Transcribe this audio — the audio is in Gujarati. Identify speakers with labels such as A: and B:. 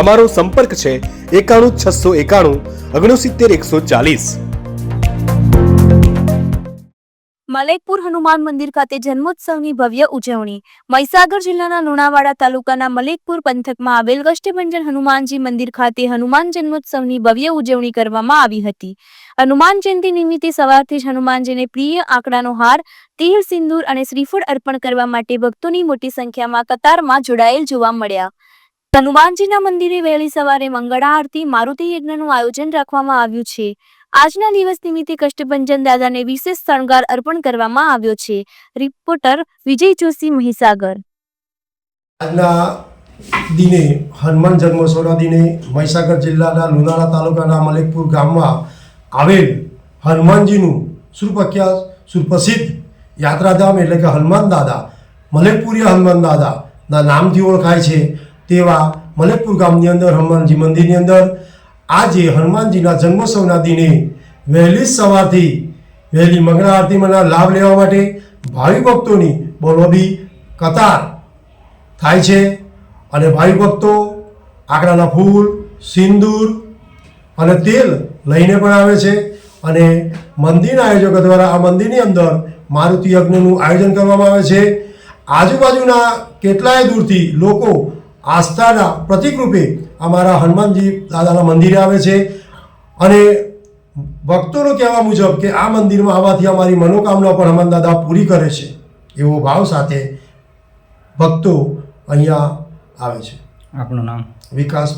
A: અમારો સંપર્ક છે એકાણું છસો એકાણું, ઓગણસિત્તેર એકસો ચાલીસ.
B: મલેકપુર હનુમાન મંદિર ખાતે જન્મોત્સવની ભવ્ય ઉજવણી. મહીસાગર જિલ્લાના લુણાવાડા તાલુકાના મલેકપુર પંથકમાં આવેલ કષ્ટભંજન હનુમાનજી મંદિર ખાતે હનુમાન જન્મોત્સવની ભવ્ય ઉજવણી કરવામાં આવી હતી. હનુમાન જયંતિ નિમિત્તે સવારથી જ હનુમાનજીને પ્રિય આંકડાનો હાર, તીર સિંદૂર અને શ્રીફળ અર્પણ કરવા માટે ભક્તોની મોટી સંખ્યામાં કતારમાં જોડાયેલ જોવા મળ્યા. હનુમાનજીના મંદિરે વહેલી સવારે મંગળા આરતી મારુતિ યજ્ઞનું આયોજન રાખવામાં આવ્યું છે. આજના દિવસ નિમિત્તે કષ્ટભંજન દાદાને વિશેષ શણગાર અર્પણ કરવામાં આવ્યો છે. રિપોર્ટર વિજય જોશી મહીસાગર.
C: આજના દિને, હનુમાન જન્મોત્સવના દિને મહીસાગર જિલ્લાના લુણાણા તાલુકાના મલેકપુર ગામમાં આવેલ હનુમાનજીનું સુપ્રખ્યાત, સુપ્રસિદ્ધ યાત્રાધામ એટલે કે હનુમાન દાદા મલેકપુરી હનુમાન દાદાના નામથી ઓળખાય છે. તેવા મલેકપુર ગામની અંદર, હનુમાનજી મંદિરની અંદર આજે હનુમાનજીના જન્મોત્સવના દિને વહેલી સવારથી વહેલી મંગળા આરતીમાંના લાભ લેવા માટે ભાવિ ભક્તોની બોલોબી કતાર થાય છે અને ભાઈ ભક્તો આકડાના ફૂલ, સિંદૂર અને તેલ લઈને પણ આવે છે અને મંદિરના આયોજકો દ્વારા આ મંદિરની અંદર મારુતિ યજ્ઞનું આયોજન કરવામાં આવે છે. આજુબાજુના કેટલાય દૂરથી લોકો આસ્થાના પ્રતિકરૂપે અમારા હનુમાનજી દાદાના મંદિરે આવે છે. અને ભક્તોનું કહેવા મુજબ કે આ મંદિરમાં આવવાથી અમારી મનોકામના પણ હનુમાન દાદા પૂરી કરે છે. એવો ભાવ સાથે ભક્તો અહીંયા આવે છે.
D: આપણું નામ?
C: વિકાસ